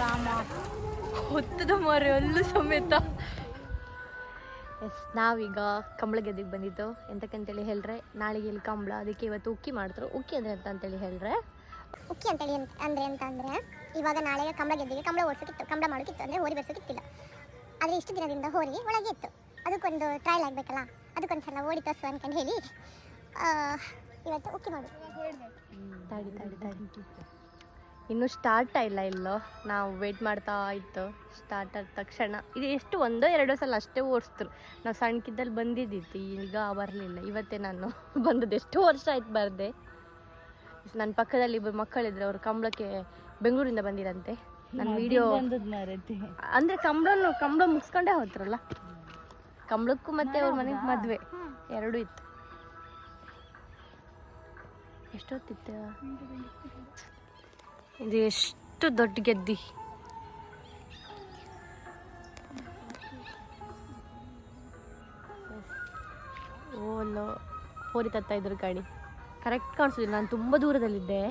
ರಾಮ ಹೊತ್ತದ ಮರೆ ಅಲ್ಲೂ ಸಮೇತ. ಎಸ್ ನಾವೀಗ ಕಂಬಳ ಗೆದ್ದಿಗೆ ಬಂದಿದ್ದು. ಎಂತಕ್ಕಂತೇಳಿ ಹೇಳ್ರೆ ನಾಳೆಗೆ ಇಲ್ಲಿ ಕಂಬಳ? ಅದಕ್ಕೆ ಇವತ್ತು ಉಕ್ಕಿ ಮಾಡ್ತಾರೆ. ಉಕ್ಕಿ ಅಂದ್ರೆ ಎಂತ ಅಂತೇಳಿ ಹೇಳ್ರೆ? ಉಕ್ಕಿ ಅಂತೇಳಿ ಅಂದ್ರೆ ಅಂದರೆ ಎಂತ ಅಂದ್ರೆ ಇವಾಗ ನಾಳೆಗೆ ಕಂಬಳ ಗೆದ್ದಿಗೆ ಕಂಬಳ ಓಡಿಸೋಕಿತ್ತು. ಕಂಬಳ ಮಾಡೋಕಿತ್ತು ಅಂದರೆ ಹೋರಿ ಬೆಳೆಸೋಕಿತ್ತಿಲ್ಲ ಆದರೆ ಇಷ್ಟು ದಿನದಿಂದ ಹೋರಿ ಒಳಗೆ ಇತ್ತು. ಅದಕ್ಕೊಂದು ಟ್ರಯಲ್ ಆಗಬೇಕಲ್ಲ? ಅದಕ್ಕೊಂದು ಸಲ ಓಡಿ ತೋರಿಸು ಅನ್ಕೊಂಡು ಹೇಳಿ ಆ, ಇವತ್ತು ಉಕ್ಕಿ ಮಾಡಿ. ತಾಡಿ ತಾಡಿ ತಾಡಿ ಇನ್ನೂ ಸ್ಟಾರ್ಟ್ ಇಲ್ಲ ಇಲ್ಲೋ? ನಾವು ವೇಟ್ ಮಾಡ್ತಾ ಇತ್ತು ಸ್ಟಾರ್ಟ್ ಆದ ತಕ್ಷಣ. ಇದು ಎಷ್ಟು ಒಂದೋ ಎರಡೋ ಸಲ ಅಷ್ಟೇ ಓಡಿಸ್ತರು ನಾವು ಸಣ್ಣಕಿದ್ದಲ್ಲಿ ಬಂದಿದ್ದಿತ್ತು ಈಗ ಬರಲಿಲ್ಲ. ಇವತ್ತೇ ನಾನು ಬಂದದ್ದು. ಎಷ್ಟು ವರ್ಷ ಆಯ್ತು ಬರದೆ. ನನ್ನ ಪಕ್ಕದಲ್ಲಿ ಇಬ್ಬರು ಮಕ್ಕಳಿದ್ರೆ ಅವರು ಕಂಬಳಕ್ಕೆ ಬೆಂಗಳೂರಿಂದ ಬಂದಿರಂತೆ. ನನ್ನ ವಿಡಿಯೋ ಅಂದ್ರೆ ಕಂಬಳ ಕಂಬಳ ಮುಗಿಸ್ಕೊಂಡೇ ಹೋದ್ರಲ್ಲ? ಕಂಬಳಕ್ಕೂ ಮತ್ತೆ ಅವ್ರ ಮನೆಗೆ ಮದ್ವೆ. ಎರಡೂ ಇತ್ತು. ಎಷ್ಟೊತ್ತಿತ್ತು? ಇದು ಎಷ್ಟು ದೊಡ್ಡ ಗೆದ್ದಿ. ಓಲೋ ಹೋರಿ ತತ್ತಾ ಇದ್ರು ಗಾಡಿ ಕರೆಕ್ಟ್ ಕಾಣಿಸೋದಿಲ್ಲ. ನಾನು ತುಂಬ ದೂರದಲ್ಲಿದ್ದೆ.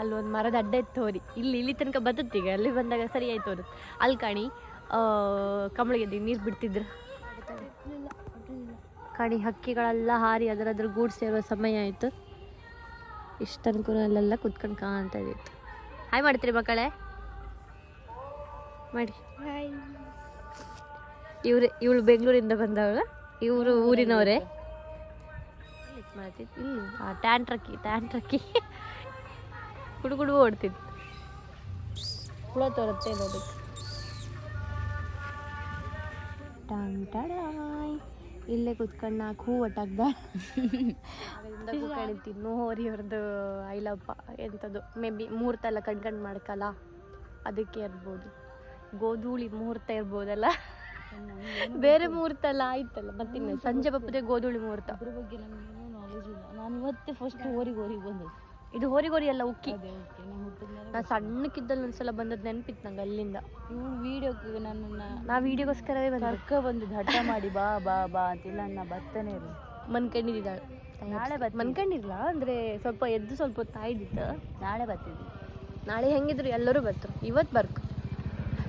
ಅಲ್ಲಿ ಒಂದು ಮರದ ಅಡ್ಡ ಇತ್ತು ಹೋರಿ ಇಲ್ಲಿ ಇಲ್ಲಿ ತನಕ ಬದುತ್ತೀಗ ಅಲ್ಲಿ ಬಂದಾಗ ಸರಿ ಆಯ್ತು ಅವರು ಅಲ್ಲಿ ಕಾಣಿ ಕಂಬಳಿಗೆ ನೀರು ಬಿಡ್ತಿದ್ರು? ಕಾಣಿ ಹಕ್ಕಿಗಳೆಲ್ಲ ಹಾರಿ ಅದರದ್ರ ಗೂಡು ಸೇರೋ ಸಮಯ ಆಯಿತು. ಇಷ್ಟು ಅನುಕೂಲ ಅಲ್ಲೆಲ್ಲ ಕುತ್ಕೊಂಡು ಕಾಣ್ತಾ ಇದ್ದಿತ್ತು. ಹಾಯ್ ಮಾಡ್ತೀರಿ ಮಕ್ಕಳೇ? ಮಾಡಿ. ಇವ್ರೆ ಇವಳು ಬೆಂಗಳೂರಿಂದ ಬಂದವಳು. ಇವರು ಊರಿನವರೇ. ಮಾಡ್ತಿತ್ತು ಇಲ್ಲಿ ಆ ಟ್ಯಾಂಟ್ರಕ್ಕಿ ಟ್ರಕ್ಕಿ ಟ್ಯಾನ್ ಟ್ರಕ್ಕಿ ಗುಡುಗುಡು ಓಡ್ತಿತ್ತು. ಹುಳ ತೋರುತ್ತೆ ನೋಡಿ ಟಾಂಗ್ ಟಡಾಯ್. ಇಲ್ಲೇ ಕುತ್ಕೊಂಡು ನಾಲ್ಕು ಹೂ ಒಟ್ಟಾಗ್ದ. ಕಳಿತಿದ್ನು ಹೋರಿ ಅವ್ರದ್ದು ಐಲಪ್ಪ ಎಂಥದ್ದು ಮೇ ಬಿ ಮುಹೂರ್ತ ಎಲ್ಲ ಕಣ್ಕಂಡು ಮಾಡ್ಕಲ್ಲ ಅದಕ್ಕೆ ಇರ್ಬೋದು. ಗೋಧೂಳಿ ಮುಹೂರ್ತ ಇರ್ಬೋದಲ್ಲ? ಬೇರೆ ಮುಹೂರ್ತ ಎಲ್ಲ ಆಯ್ತಲ್ಲ ಮತ್ತಿನ್ನು ಸಂಜೆ ಬಪ್ಪದೆ ಗೋಧೂಳಿ ಮುಹೂರ್ತ ಅದ್ರ ಬಗ್ಗೆ ನಮ್ಗೇನು ನಾಲೆಜ್ ಇಲ್ಲ. ನಾನು ಇವತ್ತೇ ಫಸ್ಟ್ ಹೋರಿಗೆ ಹೋರಿಗೆ ಬಂದೆ. ಇದು ಹೋರಿಗೋರಿ ಎಲ್ಲ ಉಕ್ಕಿ. ನಾನು ಸಣ್ಣಕ್ಕಿದ್ದಲ್ಲಿ ಒಂದ್ಸಲ ಬಂದದ್ದು ನೆನಪಿತ್ತು ನಂಗೆ ಅಲ್ಲಿಂದ. ಇವ್ಳು ವಿಡಿಯೋಕ್ಕೆ ನನ್ನನ್ನು ನಾ ವಿಡಿಯೋಗೋಸ್ಕರವೇ ಬಂದ. ಕರ್ಕ ಬಂದಿದ್ದು ಹಠ ಮಾಡಿ ಬಾ ಬಾ ಬಾ ಅಂತಿಲ್ಲ ನಾ ಬರ್ತಾನೆ ಇರು. ಮನ್ಕೊಂಡಿದ್ದಾಳೆ ನಾಳೆ ಬತ್ ಮನ್ಕೊಂಡಿರ್ಲ ಅಂದ್ರೆ ಸ್ವಲ್ಪ ಎದ್ದು ಸ್ವಲ್ಪ ಹೊತ್ತು ಆಯ್ದಿತ್ತು ನಾಳೆ ಬರ್ತಿದ್ವಿ ನಾಳೆ ಹೆಂಗಿದ್ರು ಎಲ್ಲರೂ ಬರ್ತರು. ಇವತ್ತು ಬರ್ಕು.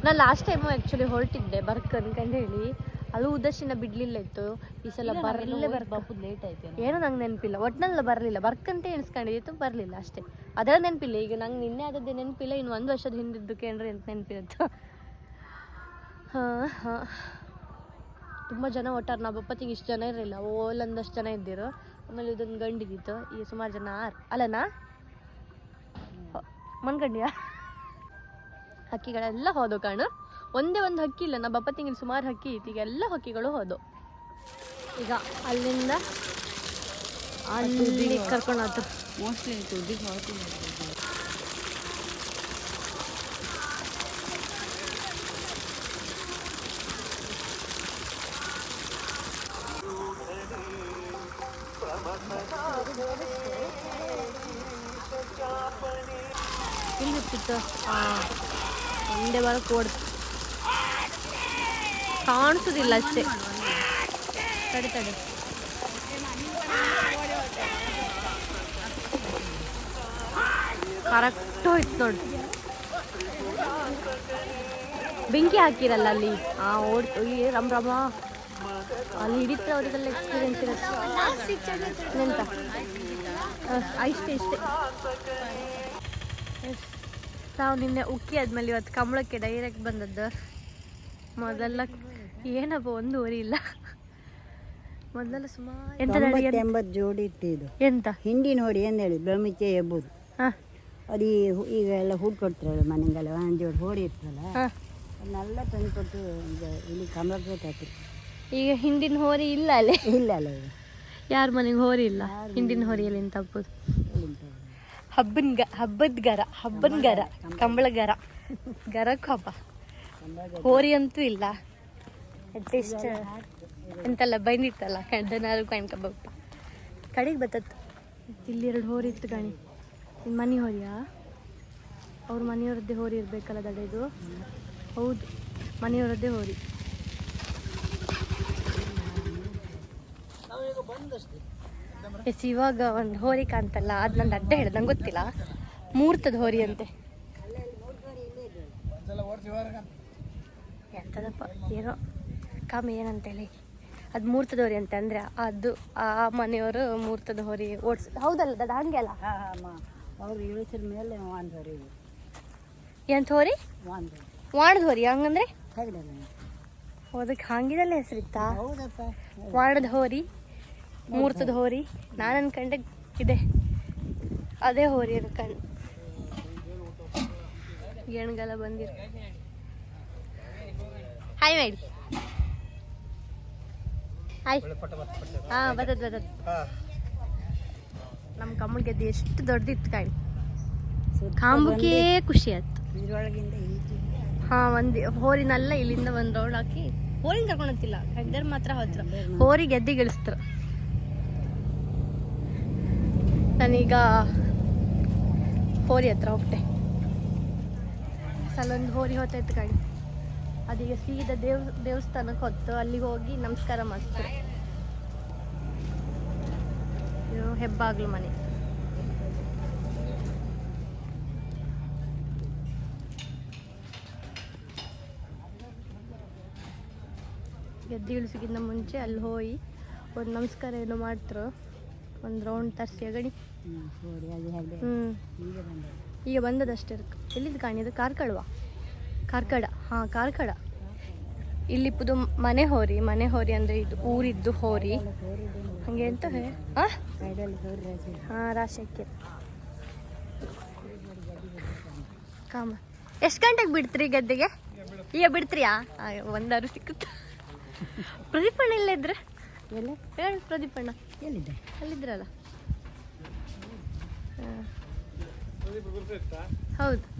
ನಾನು ಲಾಸ್ಟ್ ಟೈಮು ಆ್ಯಕ್ಚುಲಿ ಹೊರಟಿದ್ದೆ ಬರ್ಕ್ ಅನ್ಕಂಡು ಹೇಳಿ. ಅದು ಉದರ್ಶನ ಬಿಡ್ಲಿಲ್ಲ ಇತ್ತು. ಈ ಸಲ ಬರಲೇ ಲೇಟ್ ಆಯ್ತು ಏನೋ. ನಂಗೆ ನೆನಪಿಲ್ಲ. ಒಟ್ನಲ್ಲಿ ಬರಲಿಲ್ಲ. ಬರ್ಕಂತ ಎಣಿಸ್ಕೊಂಡಿತ್ತು ಬರಲಿಲ್ಲ ಅಷ್ಟೇ. ಅದರ ನೆನಪಿಲ್ಲ. ಈಗ ನಂಗೆ ನಿನ್ನೆ ಆದದ್ದೇ ನೆನಪಿಲ್ಲ. ಇನ್ನು ಒಂದು ವರ್ಷದ ಹಿಂದಿದ್ದು ಕೇಳ್ರಿ ಅಂತ ನೆನಪಿರುತ್ತೆ. ಹಾಂ ಹಾಂ. ತುಂಬ ಜನ ಒಟ್ಟಾರ. ನಾ ಬಪ್ಪತ್ತಿಗೆ ಇಷ್ಟು ಜನ ಇರಲಿಲ್ಲ. ಓಲಂದಷ್ಟು ಜನ ಇದ್ದಿರು. ಆಮೇಲೆ ಇದೊಂದು ಗಂಡಿಗಿತ್ತು ಈ ಸುಮಾರು ಜನ ಆರು. ಅಲ್ಲನಾ? ಮನ್ಕಂಡ್ಯಾ ಹಕ್ಕಿಗಳೆಲ್ಲ ಹೋದವು ಕಾಣು. ಒಂದೇ ಒಂದು ಹಕ್ಕಿ ಇಲ್ಲ ನಮ್ಮ ತಿಂಗಳು ಸುಮಾರು ಹಕ್ಕಿ ಇತ್ತು ಈಗ ಎಲ್ಲ ಹಕ್ಕಿಗಳು ಹೋದವು ಈಗ ಅಲ್ಲಿಂದ ಅಲ್ಲಿ ಕರ್ಕೊಂಡು ಹೋದ್ರು ಮೋಸ್ಟ್ಲಿ ಇಲ್ಲಿ ಹಾಂ ಒಂದೇ ಬಾರ ಓಡ್ತು ಕಾಣಿಸೋದಿಲ್ಲ ಅಷ್ಟೇ. ತಡಿ ತಡಿ. ಕರೆಕ್ಟ್ ಹೋಯ್ತು ನೋಡಿ. ಬೆಂಕಿ ಹಾಕಿರಲ್ಲ ಅಲ್ಲಿ? ಆ ಓಡ್ತು ಈ ರಮ್ ರಮ. ಅಲ್ಲಿ ಹಿಡಿತ್ರ ಅವರಿಗೆಲ್ಲ ಎಕ್ಸ್ಪೀರಿಯನ್ಸ್ ಇರುತ್ತೆ. ಎಂತ ಇಷ್ಟೇ ಇಷ್ಟೇ ತಾವು ನಾವು ನಿನ್ನೆ ಉಕ್ಕಿ ಆದ್ಮೇಲೆ ಇವತ್ತು ಕಂಬಳಕ್ಕೆ ಡೈರೆಕ್ಟ್ ಬಂದದ್ದು. ಮೊದಲ ಏನಪ್ಪ ಒಂದು ಇಲ್ಲ. ಮೊದಲೆಲ್ಲ ಸುಮಾರು ಎಂತ ಎಂಬತ್ತು ಜೋಡಿ ಇಟ್ಟಿದ್ದು. ಎಂತ? ಹಿಂದಿನ ಹೊಡಿ ಅಂತ ಹೇಳಿ ಬ್ರಹ್ಮಿಕೆ ಎಬ್ಬುದು. ಅದು ಈ ಈಗ ಎಲ್ಲ ಹೂಡ್ ಕೊಡ್ತಾರಲ್ಲ ಮನೆಗೆಲ್ಲ ಒಂದು ಜೋಡಿ ಹೋಡಿ ಇರ್ತಲ್ಲ ಅದನ್ನೆಲ್ಲ ತಂದು ಕೊಟ್ಟು ಈಗ ಇಲ್ಲಿ ಕಮಲಕ್ಕೆ ಈಗ ಹಿಂದಿನ ಹೋರಿ ಇಲ್ಲ ಅಲ್ಲೇ. ಇಲ್ಲ ಅಲ್ಲ ಈಗ. ಯಾರ ಮನೆಗೆ ಹೋರಿ ಇಲ್ಲ? ಹಿಂದಿನ ಹೋರಿಯಲ್ಲಿ ಎಂತ ಹಬ್ಬದು ಹಬ್ಬನ ಗ ಹಬ್ಬದ ಗರ ಹಬ್ಬನ ಗರ ಕಂಬಳ ಗರ ಗರಕ್ಕೂ ಹಬ್ಬ. ಹೋರಿ ಅಂತೂ ಇಲ್ಲ. ಅಟ್ಲೀಸ್ಟ್ ಎಂತಲ್ಲ ಬಂದಿತ್ತಲ್ಲ ಕಡ್ದನಾರು ಕಾಯಿನ್ ಕಬ್ಬಪ್ಪ ಕಡೆಗೆ ಬತ್ತತ್ತು. ಇಲ್ಲಿ ಎರಡು ಹೋರಿ ಇತ್ತು ಗಾಣಿ. ನಿಮ್ಮ ಮನೆ ಹೋರಿಯಾ? ಅವ್ರ ಮನೆಯವ್ರದ್ದೇ ಹೋರಿ ಇರಬೇಕಲ್ಲ ದಡೆದು ಹೌದು ಮನೆಯವರದ್ದೇ ಹೋರಿ. ಎಸ್ ಇವಾಗ ಒಂದು ಹೋರಿ ಕಾಣ್ತಲ್ಲ ಅದು ನಂದು ಅಡ್ಡ ಹೇಳಿದ ನಂಗೆ ಗೊತ್ತಿಲ್ಲ. ಮೂರ್ತದ ಹೋರಿ ಅಂತೆ. ಎಂತದಪ್ಪ ಏನೋ. ಕಮ್ಮಿ ಏನಂತೇಳಿ? ಅದು ಮೂರ್ತದ ಹೋರಿ ಅಂತ ಅಂದರೆ ಅದು ಆ ಮನೆಯವರು ಮೂರ್ತದ ಹೋರಿ ಓಡಿಸ್ ಹೌದಲ್ಲ ದಾದ? ಹಂಗೆ ಅಲ್ಲ? ಅವ್ರು ಇಳಿಸಿದ ಮೇಲೆ ವಾಂದ್ರಿ ಎಂತ ಹೋರಿ? ವಾಣದ ಹೋರಿ ಹಂಗಂದ್ರೆ? ಓದಕ್ಕೆ ಅದಕ್ಕೆ ಹಂಗಿದಲ್ಲ ಹೆಸರಿತ್ತಾ ವಾಣದ ಹೋರಿ ಮೂರ್ತದ ಹೋರಿ ನಾನು ಅನ್ಕಂಡೆ ಇದೆ. ಅದೇ ಹೋರಿ ಅನ್ಕಂಡು ಎಣ್ಗಲ ಬಂದಿರ. ಹಾಯ್ ಮಾಡಿ ಹಾಯ್ ಹಾಂ ಬರ್ತದ ಬರ್ತದ. ನಮ್ಮ ಕಮ್ಮಳ ಗೆದ್ದೆ ಎಷ್ಟು ದೊಡ್ಡದಿತ್ತು ಕಾಯಿ. ಕಾಂಬಕ್ಕೆ ಖುಷಿ ಆಯ್ತು ಹಾ ಒಂದ್ ಹೋರಿನೆಲ್ಲ ಇಲ್ಲಿಂದ ಒಂದ್ ರೌಂಡ್ ಹಾಕಿ ಹೋರಿನ ಕರ್ಕೊಂಡೋಗ್ತಿಲ್ಲ ಕಂಡರ್ ಮಾತ್ರ ಹೋದ್ರ. ಹೋರಿ ಗೆದ್ದಿ ಗಿಳಿಸ್ತಾರ ನಾನೀಗ ಹೋರಿ ಹತ್ರ ಹೋಗ್ತೆ. ಸಲೊಂದು ಹೋರಿ ಹೊತ್ತೈತೆ ಗಾಡಿ ಅದೀಗ ಸೀದಾ ದೇವ್ ದೇವಸ್ಥಾನಕ್ಕೆ ಹೊತ್ತು ಅಲ್ಲಿ ಹೋಗಿ ನಮಸ್ಕಾರ ಮಾಡ್ತಾರೆ ಇದು ಹೆಬ್ಬಾಗ್ಲು ಮನೆ. ಗೆದ್ದಿ ಇಳಿಸೋಕ್ಕಿಂತ ಮುಂಚೆ ಅಲ್ಲಿ ಹೋಗಿ ಒಂದು ನಮಸ್ಕಾರ ಏನು ಮಾಡ್ತರು ಒಂದು ರೌಂಡ್ ತರಿಸಿ ಅಗಡಿ ಹ್ಞೂ ಅದು ಈಗ ಬಂದ ಈಗ ಬಂದದಷ್ಟೇ ಎಲ್ಲಿದ್ದು ಕಾಣಿದು ಕಾರ್ಕಳವಾ? ಕಾರ್ಕಳ. ಹಾಂ ಕಾರ್ಕಳ. ಇಲ್ಲಿ ಪುದು ಮನೆ ಹೋರಿ ಮನೆ ಹೋರಿ ಅಂದರೆ ಇದು ಊರಿದ್ದು ಹೋರಿ. ಹಾಗೆ ಅಂತ ಹೇ? ಹಾಂ ರಾಶಕ್ಕೆ ಕಾಮ. ಎಷ್ಟು ಗಂಟೆಗೆ ಬಿಡ್ತ್ರಿ ಗದ್ದೆಗೆ? ಈಗ ಬಿಡ್ತೀರಿಯಾ? ಒಂದಾರು ಸಿಕ್ಕುತ್ತೆ. ಪ್ರದೀಪಣ್ಣ ಇಲ್ಲೇ ಇದ್ರೆ? ಎಲ್ಲ? ಹೇಳಿ ಪ್ರದೀಪಣ್ಣ ಎಲ್ಲಿದ್ದೆ? ಅಲ್ಲಿದ್ರಲ್ಲ? ಹಾ. ಹೌದು.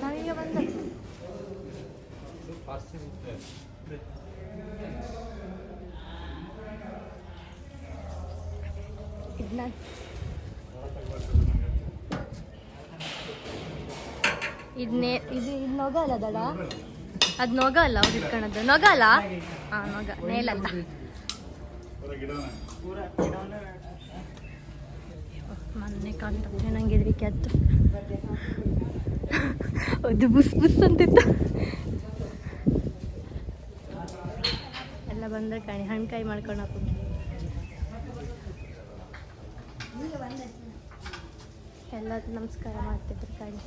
ನಾವೀಗ ಬಂದದ್ದು ಇದನ್ನ ಇದನ್ನೇ ಇದು ಇದು ನೊಗ ಅಲ್ಲ ದಡ ಅದು ನೊಗ ಅಲ್ಲ, ಅವ್ರು ಇಟ್ಕೊಳೋದು. ನೊಗ ಅಲ್ಲ? ಹಾಂ ನೊಗ. ನೇಲಲ್ಲ ಮೊನ್ನೆ ಕಾಣ್ತದೆ ನಂಗೆ ಹೆದರಿಕೆ ಆಯ್ತು. ಅದು ಬುಸ್ ಬುಸ್ ಅಂತಿತ್ತು. ಎಲ್ಲ ಬಂದ್ರೆ ಕಾಣಿ ಹಣ್ಕಾಯಿ ಮಾಡ್ಕೊಂಡು ಹಾಕು ಎಲ್ಲ ನಮಸ್ಕಾರ ಮಾಡ್ತಿದ್ರು ಕಾಣಿ.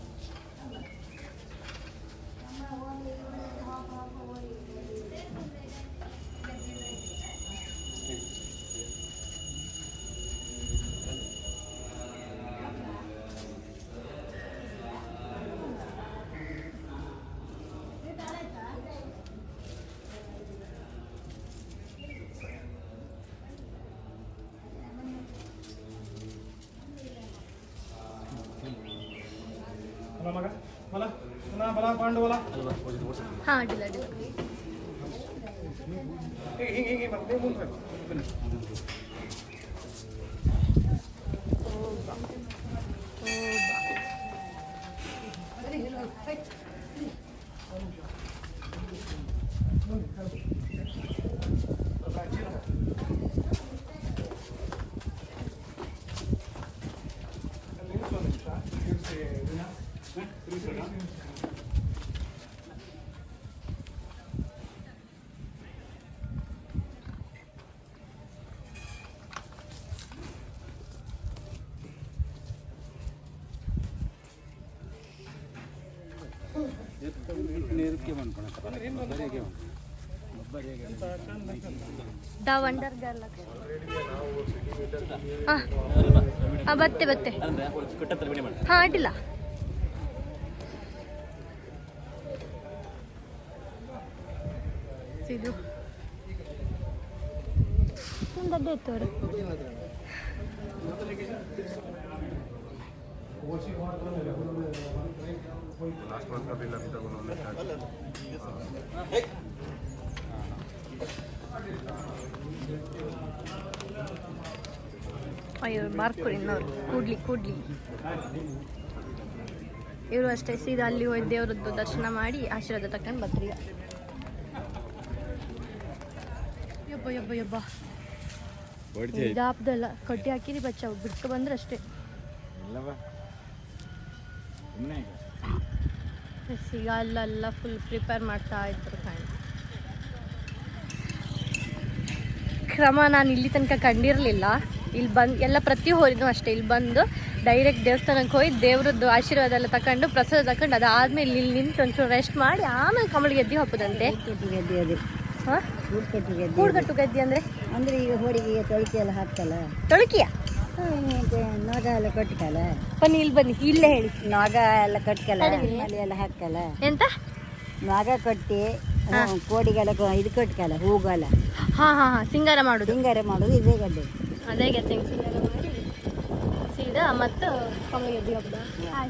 ಹಾಂ ಅಡ್ಡಿಲ್ಲ ಅಡ್ಡಿಲ್ಲ ದ ವಂಡರ್ ಗರ್ಲ್ ಹಾಂ ಬತ್ತೆ ಬತ್ತೆ ಹಾಂ ಅಡ್ಡಿಲ್ಲ ಇದು ಒಂದು ಅಡ್ಡ ಇತ್ತು ಅವರು ಅಯ್ಯೋ ಬಾರ್ಕೂರಿನವ್ರು ಕೂಡ್ಲಿ ಕೂಡ್ಲಿ. ಇವರು ಅಷ್ಟೇ ಸೀದಾ ಅಲ್ಲಿ ಹೋಗಿ ದೇವರದ್ದು ದರ್ಶನ ಮಾಡಿ ಆಶೀರ್ವಾದ ತಕೊಂಡು ಬರ್ತೀರಿ ಯಬ್ಬ ಯಬ್ಬ ಯಬ್ಬ. ಇದಾಪ್ದಲ್ಲ ಕಡ್ಡಿ ಹಾಕಿರಿ ಬಚ್ಚ. ಬಿಟ್ಟು ಬಂದ್ರೆ ಅಷ್ಟೇ. ಈಗ ಅಲ್ಲೆಲ್ಲ ಫುಲ್ ಪ್ರಿಪೇರ್ ಮಾಡ್ತಾ ಇದ್ರು ಕಣ್. ಕ್ರಮ ನಾನು ಇಲ್ಲಿ ತನಕ ಕಂಡಿರಲಿಲ್ಲ. ಇಲ್ಲಿ ಬಂದು ಎಲ್ಲ ಪ್ರತಿ ಹೋರಿನೂ ಅಷ್ಟೇ. ಇಲ್ಲಿ ಬಂದು ಡೈರೆಕ್ಟ್ ದೇವಸ್ಥಾನಕ್ಕೆ ಹೋಗಿ ದೇವ್ರದ್ದು ಆಶೀರ್ವಾದ ಎಲ್ಲ ತಗೊಂಡು ಪ್ರಸಾದ ತಗೊಂಡು ಅದಾದ್ಮೇಲೆ ಇಲ್ಲಿ ನಿಂತು ಒಂಚೂರು ರೆಸ್ಟ್ ಮಾಡಿ ಆಮೇಲೆ ಕಮಲ ಗೆದ್ದಿ ಹಬ್ಬದಂತೆ ಗೆದ್ದೆ ಕೂಡ್ಗಟ್ಟು ಗೆದ್ದಿ ಅಂದರೆ? ಅಂದ್ರೆ ಈಗ ಹೋಳಿಗೆ ತೊಳಿಕೆ ಎಲ್ಲ ಹಾಕ್ತಲ್ಲ? ತೊಳಕಿಯ? ನಾಗ ಎಲ್ಲ ಕಟ್ಕಲ ಬನ್ನಿ ಇಲ್ಲಿ ಬನ್ನಿ ಇಲ್ಲೇ ಹೇಳಿ. ನಾಗ ಎಲ್ಲ ಕಟ್ಕಲ್ಲ ಮಲೆ ಎಲ್ಲ ಹಾಕಲ್ಲ. ಎಂತ? ನಾಗ ಕಟ್ಟಿ ಹ್ಮ್, ಕೋಡಿಗೆಲ್ಲ ಕೊ- ಇದು ಕಟ್ಕಲ್ಲ ಹೂಗಲ್ಲ. ಹಾ ಹಾ ಹಾ ಸಿಂಗಾರ ಮಾಡುದು. ಸಿಂಗಾರ ಮಾಡೋದು ಇದೇ ಗಡ್ಡೆ ಅದೇ ಗೆದ್ದೆ ಸಿಂಗಾರ ಮಾಡಿ ಸೀದಾ ಮತ್ತು ಕಮಲಿಗೆ ಗೆದ್ದಿ ಹೋಗ್ದ ಹಂಗೆ ನಾವು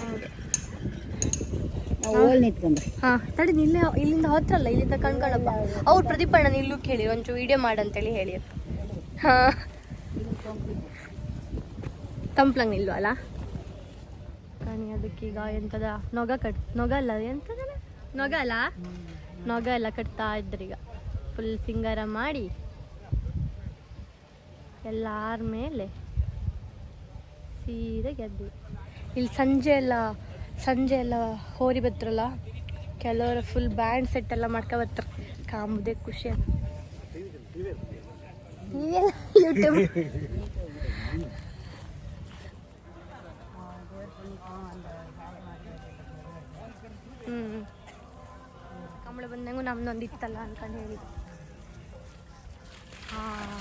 ಓಲ್ ನಿಂತ್ಕೊಂಡ್ರೆ ಹಾ, ತಡಿ ನಿಲ್ಲ ಇಲ್ಲಿಂದ ಹತ್ರಲ್ಲ, ಇಲ್ಲಿಂದ ಕಣ್ಕಣಪ್ಪ ಅವ್ರು ಪ್ರದೀಪಣ್ಣ ಇಲ್ಲೂ ಕೇಳಿ, ಒಂಚೂರು ವಿಡಿಯೋ ಮಾಡಂತೇಳಿ ಹೇಳಿ. ಹಾ. ತಂಪ್ಲಂಗ್ ನಿಲ್ಲು ಅಲ್ಲ? ಕಾಣಿ ಅದಕ್ಕೀಗ ಎಂತದ? ನೊಗ ಕಟ್, ನೊಗ ಅಲ್ಲ ಎಂತದ ನೊಗ ಅಲ್ಲ? ನೊಗ ಎಲ್ಲ ಕಟ್ತಾ ಇದ್ರೀಗ ಫುಲ್ ಸಿಂಗಾರ ಮಾಡಿ ಎಲ್ಲಾರ್ ಮೇಲೆ ಸೀದಾ ಗೆದ್ದು ಇಲ್ಲಿ ಸಂಜೆ ಎಲ್ಲ ಸಂಜೆ ಎಲ್ಲ ಹೋರಿ ಬತ್ತರಲ್ಲ ಕೆಲವರು ಫುಲ್ ಬ್ಯಾಂಡ್ ಸೆಟ್ ಎಲ್ಲ ಮಾಡ್ಕೊ ಬರ್ತಾರೆ. ಕಾಂಬುದೇ ಖುಷಿ ಅಂತ. ಯೂಟ್ಯೂಬ್ ಹ್ಞೂ ಕಂಬಳ ಬಂದಂಗೂ ನಮ್ದೊಂದು ಇತ್ತಲ್ಲ ಅನ್ಕೊಂಡು ಹೇಳಿ ಹಾಂ.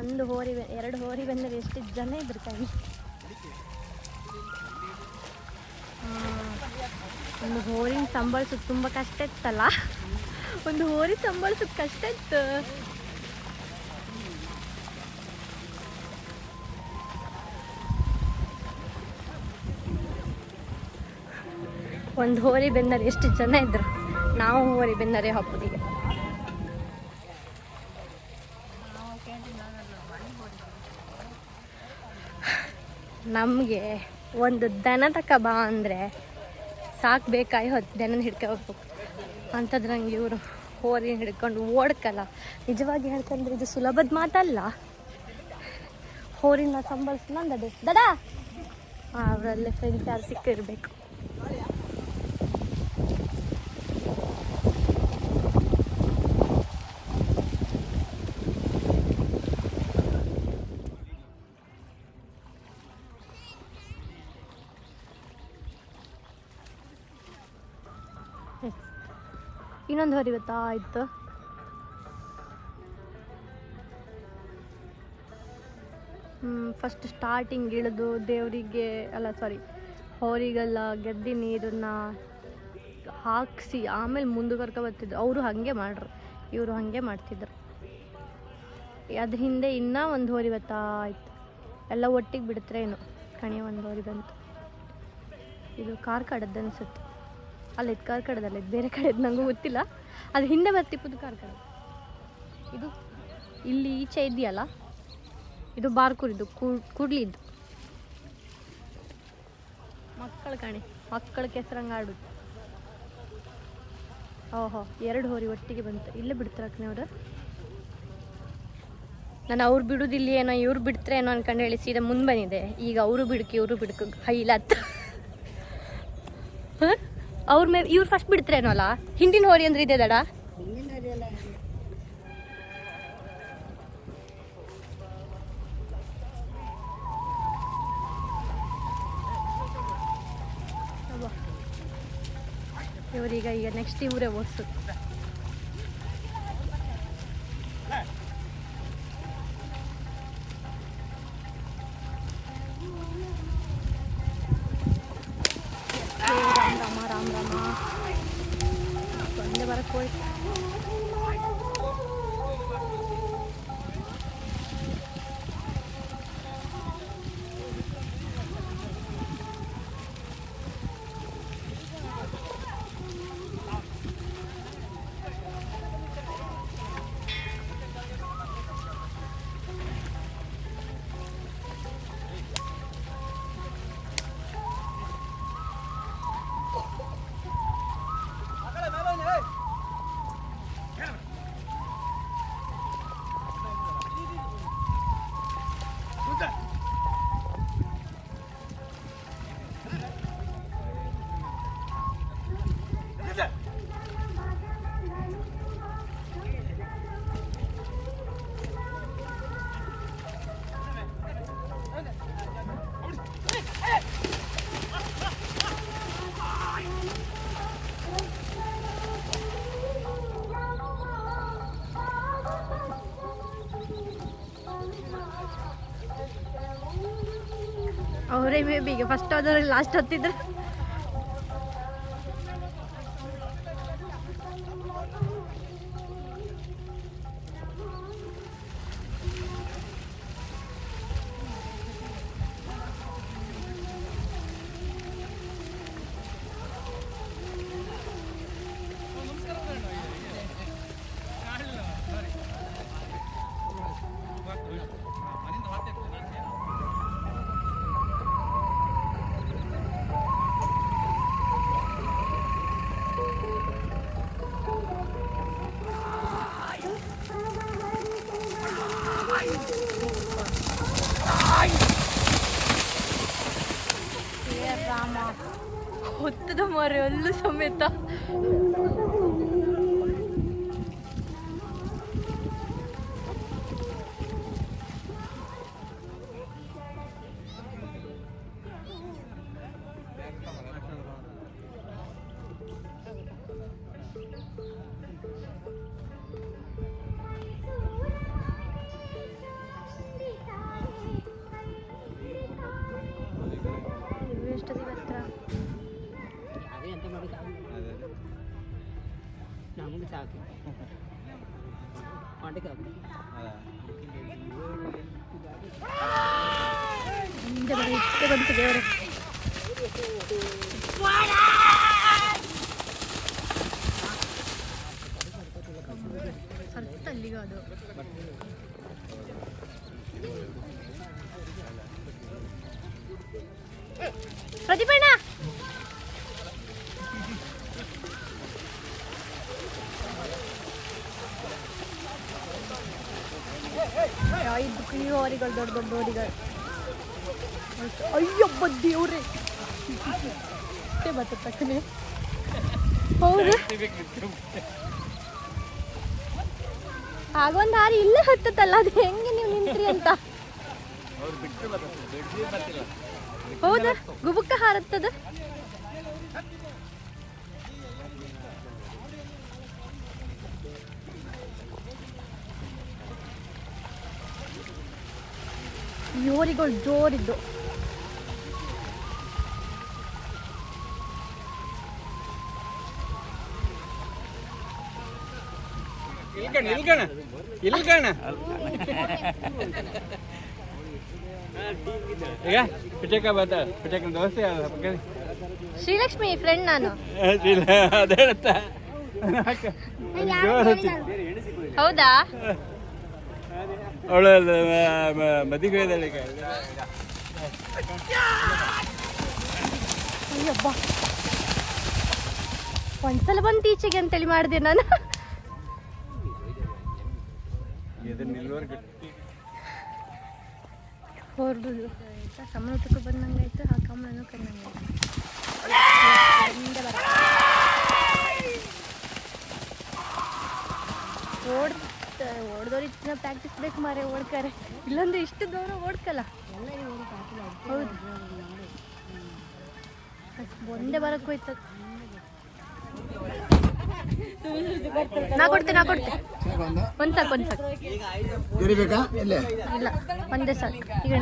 ಒಂದು ಹೋರಿ ಎರಡು ಹೋರಿ ಬಂದರೆ ಎಷ್ಟು ಜನ ಇದ್ರು ಕೈ ಒಂದು ಹೋರಿನ ಸಂಬಳಿಸೋದು ತುಂಬ ಕಷ್ಟ ಇತ್ತಲ್ಲ? ಒಂದು ಹೋರಿ ಸಂಬಳಿಸೋದು ಕಷ್ಟ ಇತ್ತು. ಒಂದು ಹೋರಿ ಬೆಂದರೆ ಎಷ್ಟು ಜನ ಇದ್ರು? ನಾವು ಹೋರಿ ಬೆಂದರೆ ಹಬ್ಬದಿಗೆ. ನಮಗೆ ಒಂದು ದನ ತಕ ಬಾ ಅಂದರೆ ಸಾಕು ಬೇಕಾಯಿ ಹೊತ್ತು ದನನ ಹಿಡ್ಕೋಬೇಕು ಅಂಥದ್ರಂಗೆ ಇವರು ಹೋರಿ ಹಿಡ್ಕೊಂಡು ಓಡ್ಕಲ್ಲ. ನಿಜವಾಗಿ ಹೇಳ್ಕಂದ್ರೆ ಇದು ಸುಲಭದ ಮಾತಲ್ಲ. ಹೋರಿನ ಸಂಬಳಿಸ್ ನಂದದೆ ದಡ? ಅವರಲ್ಲೇ ಫ್ರೆಂಡ್ಸ್ ಯಾರು ಸಿಕ್ಕಿರ್ಬೇಕು. ಇನ್ನೊಂದು ಹೊರಿ ಗೊತ್ತಾಯ್ತು ಫಸ್ಟ್ ಸ್ಟಾರ್ಟಿಂಗ್ ಇಳಿದು ದೇವರಿಗೆ, ಅಲ್ಲ ಸಾರಿ ಹೋರಿಗೆಲ್ಲ ಗೆದ್ದಿ ನೀರನ್ನು ಹಾಕಿಸಿ, ಆಮೇಲೆ ಮುಂದೆ ಕರ್ಕೊ ಬರ್ತಿದ್ರು. ಅವರು ಹಾಗೆ ಮಾಡ್ರು. ಇವರು ಹಾಗೆ ಮಾಡ್ತಿದ್ರು. ಅದ್ರ ಹಿಂದೆ ಇನ್ನೂ ಒಂದು ಹೋರಿ ಗೊತ್ತಾಯ್ತು ಎಲ್ಲ ಒಟ್ಟಿಗೆ ಬಿಡ್ತ್ರೇನು? ಕಣಿ, ಒಂದು ಹೋರಿ ಬಂತು. ಇದು ಕಾರ್ ಕಡದ್ದು ಅನ್ಸುತ್ತೆ. ಅಲ್ಲ ಕಾರ್ ಕಾರ್ಕಳದಲ್ಲ ಬೇರೆ ಕಡೆದು ನನಗೂ ಗೊತ್ತಿಲ್ಲ. ಅದು ಹಿಂದೆ ಬರ್ತಿಪ್ಪದು ಕಾರ್ಕಳ ಇದು ಇಲ್ಲಿ ಈಚೆ ಇದೆಯಲ್ಲ? ಇದು ಬಾರ್ಕೂರಿದ್ದು ಕೂಡ್ಲಿದ್ದು. ಮಕ್ಕಳು ಕಣೆ, ಮಕ್ಕಳ ಕೆಸರಂಗ ಆಡುದು ಓಹೋ, ಎರಡು ಹೋರಿ ಒಟ್ಟಿಗೆ ಬಂತು. ಇಲ್ಲೇ ಬಿಡ್ತಾರಕ್ಕನೆ ಅವರು? ನಾನು ಅವ್ರು ಬಿಡುದಿಲ್ಲ ಏನೋ, ಇವ್ರು ಬಿಡ್ತಾರೆ ಏನೋ ಅನ್ಕೊಂಡು ಹೇಳಿ ಸೀದಾ ಮುಂದೆ ಬಂದಿದೆ ಈಗ ಅವರು ಬಿಡ್ಕಿ, ಇವರು ಬಿಡ್ಕು ಹೈಲತ್ತ ಅವ್ರ ಮೇ ಇವ್ರು ಫಸ್ಟ್ ಬಿಡ್ತಾರೇನೋ ಅಲ್ಲ? ಹಿಂದಿನ ಹೋರಿ ಅಂದ್ರೆ ಇದೆ ದಡ? ಇವರೀಗ ಈಗ ನೆಕ್ಸ್ಟ್ ಇವರೇ ಓಡಿಸು. ಅವರೇ ಮೇ ಫಸ್ಟ್ ಅದರಲ್ಲಿ ಲಾಸ್ಟ್ ಹತ್ತಿದ್ರು ಹೊತ್ತದ ಮರೆ ಅಲ್ಲೂ ಸಮೇತ ಎಷ್ಟೊತ್ತಿಗೆ ದೇವ್ರೆ ಸ್ವಲ್ಪ ಅಲ್ಲಿಗೆ ಅದು ಪ್ರತಿಭಣ್ಣ ಐದು ಕೀ ಹೋರಿಗಳು ದೊಡ್ಡ ದೊಡ್ಡ ಹೋರಿಗಳು ಅಯ್ಯಬ್ಬ ದೇವ್ರೆ. ಬತ್ತ ತಕ್ಕನೆ. ಹೌದು. ಆಗೊಂದು ಹಾರಿ ಇಲ್ಲೇ ಹತ್ತತ್ತಲ್ಲ, ಅದು ಹೆಂಗೆ ನೀವು ನಿಂತ್ರಿ ಅಂತ. ಹೌದಾ? ಗುಬುಕ್ಕ ಹಾರತ್ತದ? ಯೋರಿಗಳು ಜೋರಿದ್ದು. ಇಲ್ಕಣ ಇಲ್ಕಣ ಇಲ್ಕಣ ಈಗ ಪಿಟಕ ಬತ್ತ ಪಿಟಕ ದೋಸೆ ಶ್ರೀಲಕ್ಷ್ಮಿ ಫ್ರೆಂಡ್ ನಾನು. ಅದೇ ಹೇಳುತ್ತಾ. ಜೋರ್ ಹೌದಾ? ಅವಳು ಮದುವೆ ಅಯ್ಯಬ್ಬ. ಒಂದ್ಸಲ ಬಂದು ಈಚೆಗೆ ಅಂತೇಳಿ ಮಾಡಿದೆ ನಾನು. ಹೊರಡುದು ಆಯ್ತಾ? ಕಮಲತಕ್ಕೆ ಬಂದಂಗೆ ಆಯ್ತು? ಆ ಕಮಲನು ಕಂಡಂಗೆ ಓಡ್, ಓಡ್ದವ್ರು ಇಷ್ಟ ಪ್ರಾಕ್ಟೀಸ್ ಬೇಕು ಮಾರೆ ಓಡ್ತಾರೆ ಇಲ್ಲಾಂದ್ರೆ ಇಷ್ಟು ದೂರ ಓಡ್ಕಲ್ಲ. ಹೌದು. ಒಂದೇ ಬರಕ್ಕೆ ನಾ ಕೊಡ್ತೆ ನಾ ಕೊಡ್ತೆ. ಒಂದ್ ಸಾಕು ಒಂದ್ ಸಾಕು. ಇಲ್ಲ? ಇಲ್ಲ ಒಂದೇ ಸಾಕು. ಈಗ